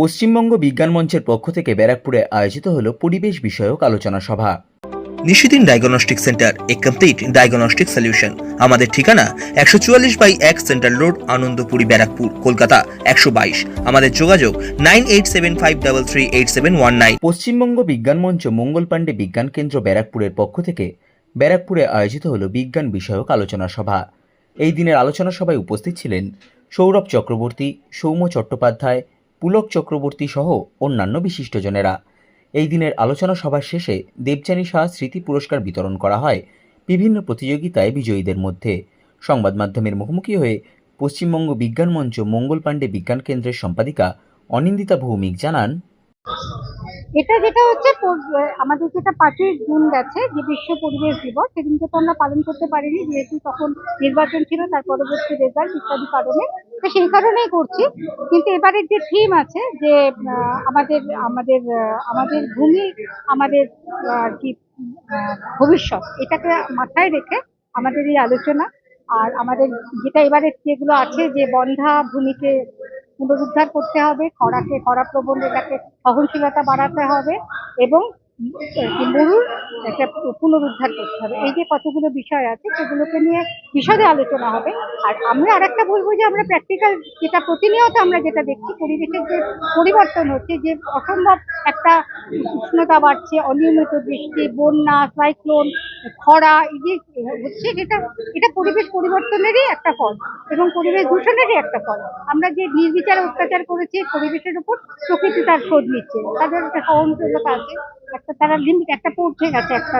পশ্চিমবঙ্গ বিজ্ঞান মঞ্চের পক্ষ থেকে ব্যারাকপুরে আয়োজিত হল পরিবেশ বিষয়ক আলোচনা সভা। নিশিদিন ডায়াগনস্টিক সেন্টার এ কমপ্লিট ডায়াগনস্টিক সলিউশন আমাদের ঠিকানা একশো চুয়াল্লিশ বাই এক সেন্ট্রাল রোড আনন্দপুরি ব্যারাকপুর কলকাতা একশো বাইশ। আমাদের যোগাযোগ nine eight seven five double three eight seven one nine. Paschimbanga Bigyan Mancha মঙ্গল পাণ্ডে বিজ্ঞান কেন্দ্র ব্যারাকপুরের পক্ষ থেকে ব্যারাকপুরে আয়োজিত হল বিজ্ঞান বিষয়ক আলোচনা সভা। এই দিনের আলোচনা সভায় উপস্থিত ছিলেন সৌরভ চক্রবর্তী সৌম্য চট্টোপাধ্যায় পুলক চক্রবর্তী সহ অন্যান্য বিশিষ্টজনেরা। এই দিনের আলোচনা সভার শেষে দেবযানী শাহ স্মৃতি পুরস্কার বিতরণ করা হয় বিভিন্ন প্রতিযোগিতায় বিজয়ীদের মধ্যে। সংবাদ মাধ্যমের মুখোমুখি হয়ে পশ্চিমবঙ্গ বিজ্ঞান মঞ্চ মঙ্গল পাণ্ডে বিজ্ঞান কেন্দ্রের সম্পাদিকা অনিন্দিতা ভৌমিক জানান এটা যেটা হচ্ছে আমাদের যেটা পাঁচই জুন গেছে, যে বিশ্ব পরিবেশ দিবস সেদিনকে তো আমরা পালন করতে পারিনি, যেহেতু তখন নির্বাচন ছিল, তার পরবর্তী রেজাল্ট ইত্যাদি কারণে। তো সেই কারণেই করছি। কিন্তু এবারের যে থিম আছে, যে আমাদের আমাদের আমাদের ভূমি, আমাদের আর কি ভবিষ্যৎ, এটাকে মাথায় রেখে আমাদের এই আলোচনা, আর আমাদের যেটা এবারে যেগুলো আছে, যে বন্ধা ভূমিকে পুনরুদ্ধার করতে হবে খরাকে খরা প্রবণ এটাকে সহনশীলতা বাড়াতে হবে এবং মরুর একটা পুনরুদ্ধার করতে হবে। এই যে কতগুলো বিষয় আছে, সেগুলোকে নিয়ে বিশদে আলোচনা হবে। আর আমরা আর একটা বলব যে, আমরা প্র্যাকটিক্যাল যেটা প্রতিনিয়ত আমরা যেটা দেখছি, পরিবেশের যে পরিবর্তন হচ্ছে, যে অসম্ভব একটা উষ্ণতা বাড়ছে, অনিয়মিত বৃষ্টি, বন্যা সাইক্লোন খরা, এই যে হচ্ছে যেটা এটা পরিবেশ পরিবর্তনেরই একটা ফল এবং পরিবেশ দূষণেরই একটা ফল। আমরা যে নির্বিচারে অত্যাচার করেছি, পরিবেশের উপর প্রকৃতি তার শোধ নিচ্ছে। তাদের একটা সহনশীলতা আছে। একটা তারা লিমিট একটা পৌঁছে গেছে, একটা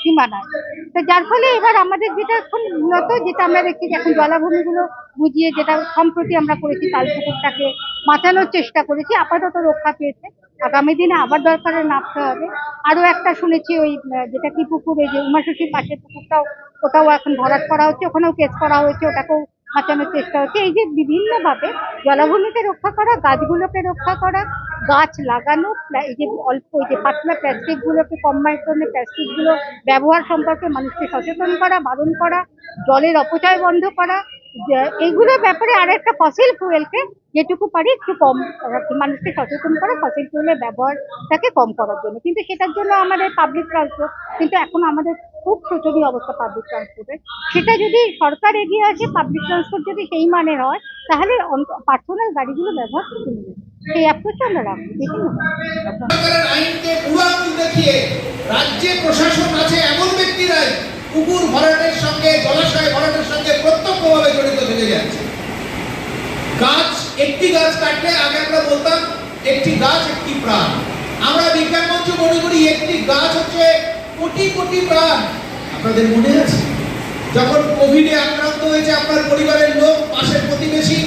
সীমানায় তো যার ফলে এবার আমাদের যেটা এখন মূলত যেটা আমরা দেখছি যে এখন জলাভূমিগুলো বুঝিয়ে যেটা সম্প্রতি আমরা করেছি তাল পুকুরটাকে বাঁচানোর চেষ্টা করেছি, আপাতত রক্ষা পেয়েছে। আগামী দিনে আবার দরকারে নামতে হবে। আরও একটা শুনেছি ওই যেটা কি পুকুর ওই যে উমাশশীর পাশের পুকুরটাও, ওটাও এখন ভরাট করা হচ্ছে, ওখানেও কেস করা হয়েছে, ওটাকেও বাঁচানোর চেষ্টা হচ্ছে। এই যে বিভিন্নভাবে জলাভূমিকে রক্ষা করা, গাছগুলোকে রক্ষা করা, গাছ লাগানো এই যে অল্প ওই যে পাতলা প্লাস্টিক গুলোকে কম মাইক্রনের প্লাস্টিকগুলো ব্যবহার সম্পর্কে মানুষকে সচেতন করা, বারণ করা, জলের অপচয় বন্ধ করা এইগুলোর ব্যাপারে আর একটা ফসিল ফুয়েলকে যেটুকু পারি একটু কম মানুষকে সচেতন করা ফসিল ফুয়েলের ব্যবহারটাকে কম করার জন্য। কিন্তু সেটার জন্য আমাদের পাবলিক ট্রান্সপোর্ট কিন্তু এখন আমাদের খুব শোচনীয় অবস্থা পাবলিক ট্রান্সপোর্টের সেটা যদি সরকার এগিয়ে আসে পাবলিক ট্রান্সপোর্ট যদি সেই মানের হয়, তাহলে পার্সোনাল গাড়িগুলো ব্যবহার কমে যাবে সেই অ্যাপ্রোচটা আমরা রাখব। আইনকে রাজ্যে প্রশাসন আছে এমন ব্যক্তিরাই পুকুর ভরাটের সঙ্গে, জলাশয় ভরাটের সঙ্গে প্রত্যক্ষভাবে জড়িত থেকে যাচ্ছে। গাছ, একটি গাছ কাটলে, আগে আমরা বলতাম, একটি গাছ, একটি প্রাণ। আমরা বিজ্ঞান মঞ্চ মনে করি, একটি গাছ হচ্ছে কোটি কোটি প্রাণ আপনাদের মনে আছে? যখন কোভিডে আক্রান্ত হয়েছে আপনার পরিবারের লোক, পাশের প্রতিবেশী,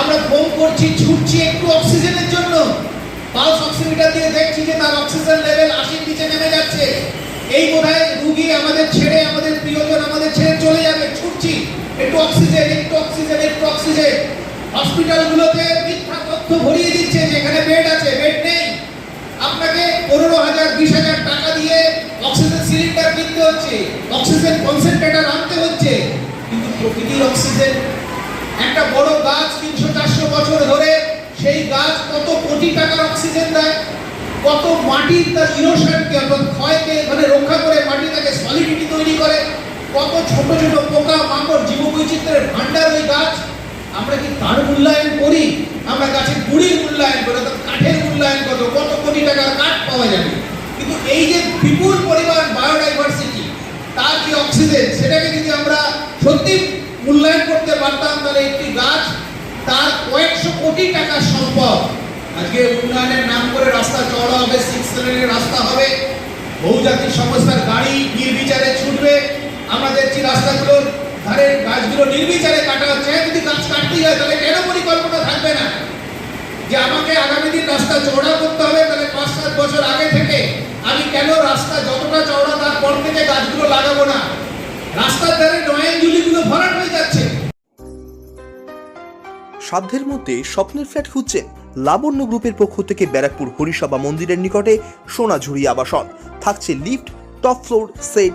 আমরা ফোন করছি, ছুটছি একটু অক্সিজেনের জন্য। পালস অক্সিমিটার দিয়ে দেখছি যে তার অক্সিজেন লেভেল আশির নিচে নেমে যাচ্ছে। এই বোধহয় রুগী আমাদের ছেড়ে, আমাদের প্রিয়জন আমাদের ছেড়ে চলে যাবে। ছুটছি, একটু অক্সিজেন একটু অক্সিজেন একটু অক্সিজেন। হসপিটালগুলোতে মিথ্যা তথ্য ভরিয়ে দিচ্ছে যে এখানে বেড আছে, বেড নেই। আপনাকে পনেরো হাজার, বিশ হাজার টাকা দিয়ে অক্সিজেন সিলিন্ডার কিনতে হচ্ছে। অক্সিজেন কনসেন্ট্রেটর আনতে হচ্ছে। কিন্তু প্রকৃতির অক্সিজেন একটা বড় গাছ তিনশো চারশো বছর ধরে, সেই গাছ কত কোটি টাকার অক্সিজেন দেয়? কত মাটির তার ইরোশনকে অর্থাৎ ক্ষয়কে মানে রক্ষা করে মাটি তাকে সলিডিটি তৈরি করে? কত ছোট ছোট পোকা, মাকড়, জীববৈচিত্র্যের ভান্ডার ওই গাছ? আমরা কি তার মূল্যায়ন করি? আমরা গাছের গুড়ির মূল্যায়ন করি, অর্থাৎ কাঠের মূল্যায়ন কত কত কোটি টাকার কাঠ পাওয়া যাবে? কিন্তু এই যে বিপুল পরিমাণ বায়োডাইভার্সিটি তার যে অক্সিজেন সেটাকে যদি আমরা সত্যি মূল্যায়ন করতে পারতাম, তাহলে একটি গাছ তার কয়েকশো কোটি টাকার সম্পদ। আজকে উন্নয়নের নাম করে রাস্তা চওড়া হবে সিক্স লেনের রাস্তা হবে। বহুজাতিক সংস্থার গাড়ি নির্বিচারে ছুটবে। আমরা দেখছি রাস্তাগুলোর গাছগুলো নির্বিচারে কাটা হচ্ছে যদি গাছ কাটতেই হয় তাহলে কেন পরিকল্পনা থাকবে না? যে আমাকে আগামী দিন রাস্তা করতে হবে, তাহলে পাঁচ সাত বছর আগে থেকে আমি কেন রাস্তা যতটা চওড়া তারপর থেকে গাছগুলো লাগাবো না? রাস্তার ধারে ভরাট হয়ে যাচ্ছে। সাধ্যের মধ্যে স্বপ্নের ফ্ল্যাট খুঁজছেন লাবণ্য গ্রুপের পক্ষ থেকে ব্যারাকপুর হরিসভা মন্দিরের নিকটে সোনাঝুরি আবাসন। থাকছে lift, top floor set